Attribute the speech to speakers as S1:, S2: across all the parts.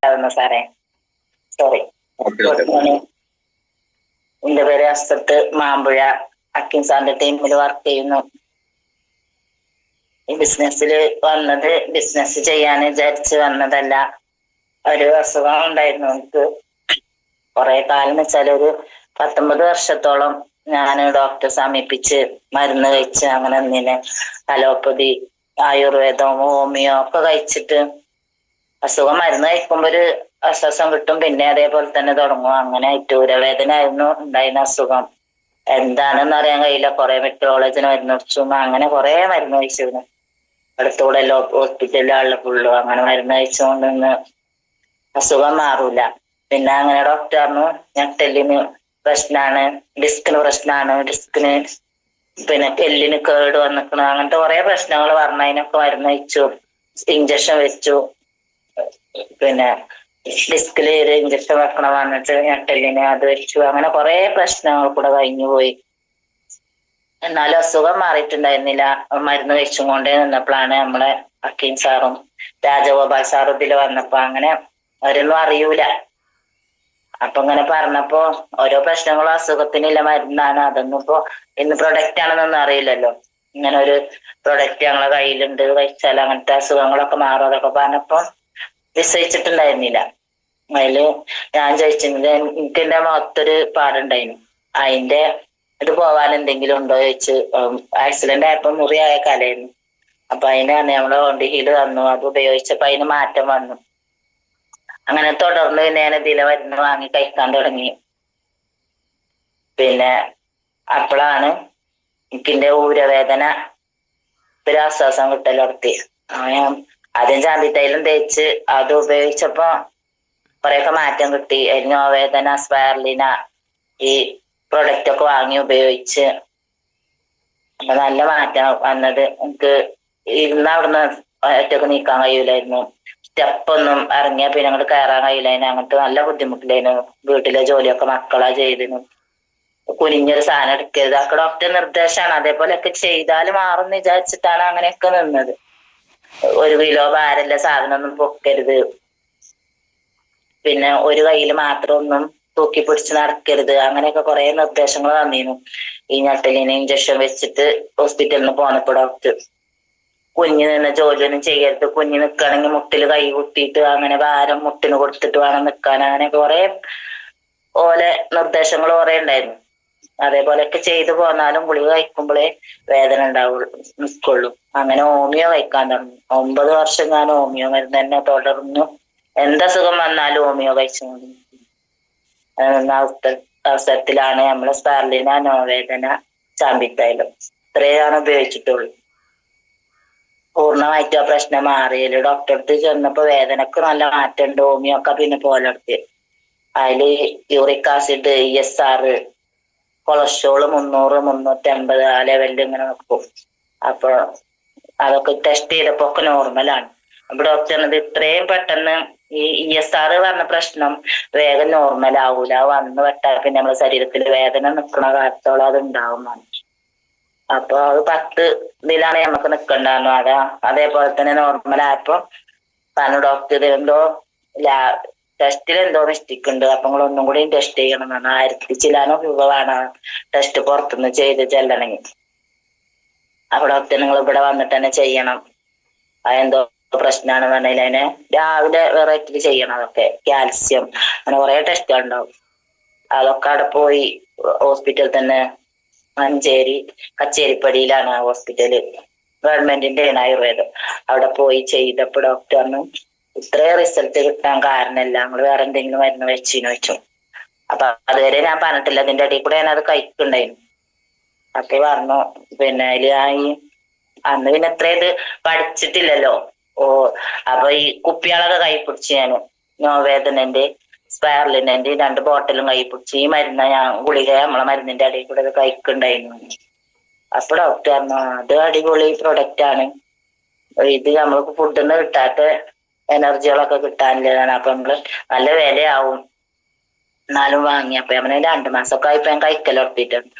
S1: ആവുന്ന സാറേ. സോറി എന്റെ പേര് അസ്തത്ത് മാമ്പുഴ. അക്കിം സാറിന്റെ ടീമിൽ വർക്ക് ചെയ്യുന്നു. ഈ ബിസിനസ്സിൽ വന്നത് ബിസിനസ് ചെയ്യാൻ വിചാരിച്ച് വന്നതല്ല. ഒരു അസുഖം ഉണ്ടായിരുന്നു എനിക്ക്. കുറെ കാലം എന്ന് വെച്ചാൽ ഒരു പത്തൊമ്പത് വർഷത്തോളം ഞാൻ ഡോക്ടറെ സമീപിച്ച് മരുന്ന് കഴിച്ച് അങ്ങനെ നിന്നെ അലോപ്പതി ആയുർവേദം ഹോമിയോ ഒക്കെ കഴിച്ചിട്ട് അസുഖം മരുന്ന് കഴിക്കുമ്പോ ഒരു അസ്വസ്ഥം കിട്ടും. പിന്നെ അതേപോലെ തന്നെ തുടങ്ങും. അങ്ങനെ ആയിട്ട് ആയിരുന്നു ഉണ്ടായിരുന്ന അസുഖം. എന്താണെന്ന് അറിയാൻ കഴിയില്ല. കുറെ മെട്രോളജിന് മരുന്ന് കുടിച്ചു. അങ്ങനെ കുറെ മരുന്ന് കഴിച്ചിരുന്നു. അടുത്തൂടെ ഹോസ്പിറ്റലിലെ ആളുടെ ഫുള്ളു. അങ്ങനെ മരുന്ന് കഴിച്ചുകൊണ്ട് നിന്ന് അസുഖം മാറൂല. പിന്നെ അങ്ങനെ ഡോക്ടർ പറഞ്ഞു ഞെട്ടലിന് പ്രശ്നമാണ് ഡിസ്കിന് പ്രശ്നമാണ് ഡിസ്കിന് പിന്നെ എല്ലിന് കേട് വന്നിക്കണു. അങ്ങനത്തെ കുറെ പ്രശ്നങ്ങൾ പറഞ്ഞതിനൊക്കെ മരുന്ന് കഴിച്ചു. ഇഞ്ചക്ഷൻ വെച്ചു. പിന്നെ ഡിസ്കിൽ ഒരു ഇഞ്ചക്ഷൻ വെക്കണം വന്നിട്ട് ഞെട്ടലിന് അത് വെച്ചു. അങ്ങനെ കുറെ പ്രശ്നങ്ങൾ കൂടെ കഴിഞ്ഞു പോയി. എന്നാലും അസുഖം മാറിയിട്ടുണ്ടായിരുന്നില്ല. മരുന്ന് കഴിച്ചും കൊണ്ടേ നിന്നപ്പോഴാണ് നമ്മളെ അക്കീം സാറും രാജഗോപാൽ സാറും ഇതിൽ വന്നപ്പോ അങ്ങനെ അവരൊന്നും അറിയൂല. അപ്പൊ ഇങ്ങനെ പറഞ്ഞപ്പോ ഓരോ പ്രശ്നങ്ങളും അസുഖത്തിനില്ല മരുന്നാണ് അതൊന്നും ഇപ്പോ ഇന്ന് പ്രൊഡക്റ്റ് ആണെന്നൊന്നും അറിയില്ലല്ലോ. ഇങ്ങനെ ഒരു പ്രൊഡക്റ്റ് ഞങ്ങളെ കയ്യിലുണ്ട് കഴിച്ചാൽ അങ്ങനത്തെ അസുഖങ്ങളൊക്കെ മാറും അതൊക്കെ പറഞ്ഞപ്പോ വിശ്വസിച്ചിട്ടുണ്ടായിരുന്നില്ല അതിൽ ഞാൻ ചോദിച്ചിരുന്നത് എനിക്ക് എന്റെ മുഖത്തൊരു പാടുണ്ടായിരുന്നു. അതിന്റെ ഇത് പോവാൻ എന്തെങ്കിലും ഉണ്ടോ? ചോദിച്ച്. ആക്സിഡന്റ് ആയപ്പോ മുറിയായ കലയായിരുന്നു. അപ്പൊ അതിനാണ് നമ്മൾ ഓണ്ടി ഹീൽ തന്നു. അത് ഉപയോഗിച്ചപ്പോ അതിന് മാറ്റം വന്നു. അങ്ങനെ തുടർന്ന് പിന്നെ ഞാൻ ഇതിലെ മരുന്ന് വാങ്ങി കഴിക്കാൻ തുടങ്ങി. പിന്നെ അപ്പോഴാണ് എനിക്കിന്റെ ഊരവേദന ഒരു ആശ്വാസം കിട്ടലൊടത്തി ഞാൻ ആദ്യം ചാന്തിത്തൈലം തേച്ച് അത് ഉപയോഗിച്ചപ്പോ കുറെയൊക്കെ മാറ്റം കിട്ടി. നോവേദന സ്പയർലിന ഈ പ്രൊഡക്റ്റ് ഒക്കെ വാങ്ങി ഉപയോഗിച്ച് നല്ല മാറ്റം വന്നത്. എനിക്ക് ഇരുന്ന് അവിടുന്ന് ഒറ്റയ്ക്ക് നീക്കാൻ കഴിയൂലായിരുന്നു സ്റ്റെപ്പ് ഒന്നും പിന്നെ അങ്ങോട്ട് കയറാൻ കഴിയില്ലായിരുന്നു. അങ്ങനത്തെ നല്ല ബുദ്ധിമുട്ടില്ലായിരുന്നു വീട്ടിലെ ജോലിയൊക്കെ മക്കളാ ചെയ്തിരുന്നു കുനിഞ്ഞൊരു സാധനം എടുക്കരുത്. അതൊക്കെ ഡോക്ടർ നിർദ്ദേശമാണ് അതേപോലെയൊക്കെ ചെയ്താൽ മാറും വിചാരിച്ചിട്ടാണ് അങ്ങനെയൊക്കെ നിന്നത്. ഒരു കിലോ ഭാരമുള്ള സാധനം ഒന്നും പൊക്കരുത്. പിന്നെ ഒരു കയ്യിൽ മാത്രം ഒന്നും തൂക്കി പിടിച്ച് നടക്കരുത്. അങ്ങനെയൊക്കെ കുറെ നിർദ്ദേശങ്ങൾ തന്നിരുന്നു. ഈ ഞെട്ടലിന് ഇഞ്ചക്ഷൻ വെച്ചിട്ട് ഹോസ്പിറ്റലിൽ പോന്നപ്പോ ഡോക്ടർ കുഞ്ഞ് നിന്ന് ജോലിയൊന്നും ചെയ്യരുത്. കുഞ്ഞ് നിൽക്കുകയാണെങ്കിൽ മുട്ടിൽ കൈ കുത്തിയിട്ട് അങ്ങനെ ഭാരം മുട്ടിന് കൊടുത്തിട്ട് വേണം നിൽക്കാൻ അങ്ങനെയൊക്കെ കുറെ ഓലെ നിർദ്ദേശങ്ങൾ കുറെ ഉണ്ടായിരുന്നു. അതേപോലെയൊക്കെ ചെയ്തു പോന്നാലും ഗുളിക കഴിക്കുമ്പോഴേ വേദന ഉണ്ടാവുള്ളൂ നിൽക്കുള്ളൂ അങ്ങനെ ഹോമിയോ കഴിക്കാൻ തുടങ്ങി. ഒമ്പത് വർഷം ഞാൻ ഹോമിയോ മരുന്ന് തന്നെ തുടർന്നു എന്തസുഖം വന്നാലും ഹോമിയോ കഴിച്ചു അവസരത്തിലാണ് നമ്മളെ സ്പാർലിന നോവേദന ചാമ്പിത്തൈലം. ഇത്രയാണ് ഉപയോഗിച്ചിട്ടുള്ളൂ. പൂർണമായിട്ട് ആ പ്രശ്നം മാറിയില്ല. ഡോക്ടറെ അടുത്ത് ചെന്നപ്പോ വേദനക്ക് നല്ല മാറ്റം ഉണ്ട് ഹോമിയോ ഒക്കെ പിന്നെ പോലെടുത്ത്. അതിൽ uric acid E S R cholesterol മുന്നൂറ് മുന്നൂറ്റി അമ്പത് ആ ലെവലിൽ ഇങ്ങനെ നിൽക്കും അപ്പൊ അതൊക്കെ ടെസ്റ്റ് ചെയ്തപ്പോ ഒക്കെ നോർമലാണ് അപ്പൊ ഡോക്ടർ പറഞ്ഞത് ഇത്രയും പെട്ടെന്ന് ഈ ഇ എസ് ആർ പറഞ്ഞ പ്രശ്നം വേഗം നോർമൽ ആവൂല. വന്ന് പെട്ടാൽ പിന്നെ നമ്മുടെ ശരീരത്തിൽ വേദന നിൽക്കുന്ന കാലത്തോളം അത് ഉണ്ടാവും അപ്പൊ അത് പത്ത് ഇതിലാണ് നമുക്ക് നിക്കണ്ടായിരുന്നു അതാ അതേപോലെ തന്നെ നോർമൽ ആയപ്പോ പറഞ്ഞു ഡോക്ടർ എന്തോ ടെസ്റ്റിൽ എന്തോ മിസ്റ്റേക്ക് ഉണ്ട് അപ്പൊ നിങ്ങൾ ഒന്നും കൂടി ടെസ്റ്റ് ചെയ്യണം എന്നാണ്. ആയിരത്തി ചിലാനോ രൂപ വേണം? ടെസ്റ്റ് പുറത്തുനിന്ന് ചെയ്ത് ചെല്ലണമെങ്കിൽ അപ്പൊ ഡോക്ടർ നിങ്ങൾ ഇവിടെ വന്നിട്ട് തന്നെ ചെയ്യണം. അതെന്തോ പ്രശ്നമാണ് പറഞ്ഞാൽ അതിനെ? രാവിലെ വെറൈറ്റി ചെയ്യണം അതൊക്കെ. കാൽസ്യം. അങ്ങനെ കുറെ ടെസ്റ്റ് ഉണ്ടാവും. അതൊക്കെ അവിടെ പോയി ഹോസ്പിറ്റലിൽ തന്നെ മഞ്ചേരി കച്ചേരിപ്പടിയിലാണ് ഹോസ്പിറ്റൽ ഗവൺമെന്റിന്റെ ആയുർവേദം. അവിടെ പോയി ചെയ്തപ്പോ ഡോക്ടർ ഇത്രയും റിസൾട്ട് കിട്ടാൻ കാരണമല്ല. നമ്മൾ വേറെ എന്തെങ്കിലും മരുന്ന് വെച്ചിന് വെച്ചു അപ്പൊ അതുവരെ ഞാൻ പറഞ്ഞിട്ടില്ല. അതിന്റെ അടിയിൽ കൂടെ ഞാൻ അത് കഴിക്കുന്നുണ്ടായിരുന്നു അപ്പൊ പറഞ്ഞു പിന്നെ അതിൽ അന്ന് പിന്നെ ഇത്ര ഇത് പഠിച്ചിട്ടില്ലല്ലോ. ഓ അപ്പൊ ഈ കുപ്പികളൊക്കെ കൈ പിടിച്ച് ഞാൻ നോവേദനന്റെ സ്പൈർലിന്റെ രണ്ട് ബോട്ടലും കൈ പിടിച്ച് ഈ മരുന്ന് ഞാൻ ഗുളിക നമ്മളെ മരുന്നിന്റെ അടിയിൽ കൂടെ അത് കഴിക്കുന്നുണ്ടായിരുന്നു. അപ്പൊ ഡോക്ടർ പറഞ്ഞു അത് അടിപൊളി പ്രൊഡക്റ്റ് ആണ്. ഇത് നമ്മൾക്ക് ഫുഡിന്ന് കിട്ടാത്ത എനർജികളൊക്കെ കിട്ടാനുള്ളതാണ് അപ്പൊ നമ്മൾ നല്ല വിലയാവും. എന്നാലും വാങ്ങി. അപ്പൊ നമ്മൾ രണ്ടു മാസമൊക്കെ ആയിപ്പോ ഞാൻ കഴിക്കൽ ഉറപ്പിട്ടുണ്ട്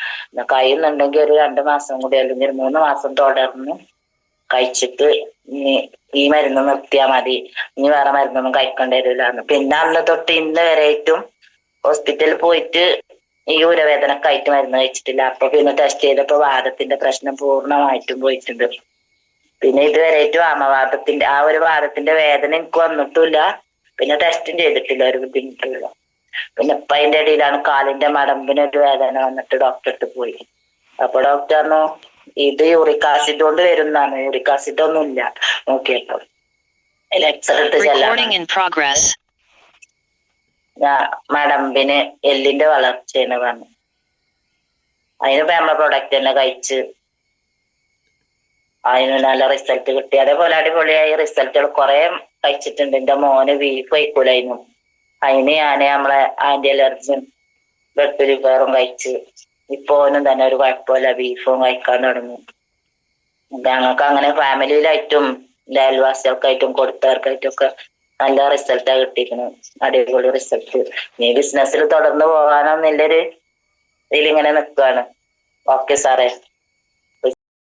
S1: കഴിയുന്നുണ്ടെങ്കിൽ ഒരു രണ്ടു മാസം കൂടി അല്ലെങ്കിൽ ഒരു മൂന്ന് മാസം തുടർന്ന് കഴിച്ചിട്ട് ഇനി ഈ മരുന്ന് നിർത്തിയാ മതി. ഇനി വേറെ മരുന്നൊന്നും കഴിക്കേണ്ടി വരില്ല പിന്നെ അന്ന് തൊട്ട് ഇന്ന് വരെയായിട്ടും ഹോസ്പിറ്റലിൽ പോയിട്ട് ഈ ഉരവേദനക്കായിട്ട് മരുന്ന് കഴിച്ചിട്ടില്ല. അപ്പൊ പിന്നെ ടെസ്റ്റ് ചെയ്തപ്പോ വാദത്തിന്റെ പ്രശ്നം പൂർണമായിട്ടും പോയിട്ടുണ്ട്. പിന്നെ ഇതുവരെ ഇതുവരെയായിട്ടും ആമവാദത്തിന്റെ ആ ഒരു വാദത്തിന്റെ വേദന എനിക്ക് വന്നിട്ടില്ല പിന്നെ ടെസ്റ്റും ചെയ്തിട്ടില്ല ഒരു ബുദ്ധിമുട്ടില്ല പിന്നെ ഇപ്പൊ അതിന്റെ ഇടയിലാണ് കാലിന്റെ മടമ്പിന് ഒരു വേദന വന്നിട്ട് ഡോക്ടറെ അടുത്ത് പോയി. അപ്പൊ ഡോക്ടർ പറഞ്ഞു ഇത് യൂറിക് ആസിഡ് കൊണ്ട് വരുന്നതാണ് യൂറിക് ആസിഡ് ഒന്നും ഇല്ല. നോക്കിയപ്പോ മടമ്പിന് എല്ലിന്റെ വളർച്ചയാണ് പറഞ്ഞു അതിനിപ്പോ നമ്മളെ പ്രൊഡക്റ്റ് തന്നെ കഴിച്ച് അതിന് നല്ല റിസൾട്ട് കിട്ടി. അതേപോലെ അടിപൊളിയായി റിസൾട്ടുകൾ കുറെ കഴിച്ചിട്ടുണ്ട്. എന്റെ മോന് ബീഫ് കഴിക്കൂലായിരുന്നു. അതിന് ഞാൻ നമ്മളെ ആന്റി അലർജിയും ബ്ലഡ് ലിവറും കഴിച്ച് ഇപ്പൊ ഓനും തന്നെ ഒരു കുഴപ്പമില്ല. ബീഫും കഴിക്കാൻ തുടങ്ങി. ഞങ്ങൾക്ക് അങ്ങനെ ഫാമിലിയിലായിട്ടും അയൽവാസികൾക്കായിട്ടും കൊടുത്തവർക്കായിട്ടും ഒക്കെ നല്ല റിസൾട്ടാ കിട്ടിയിരിക്കുന്നത് അടിപൊളി റിസൾട്ട് നീ ബിസിനസ്സിൽ തുടർന്ന് പോകാനോ നല്ലൊരു ഇതിലിങ്ങനെ നിൽക്കുകയാണ് ഓക്കെ സാറേ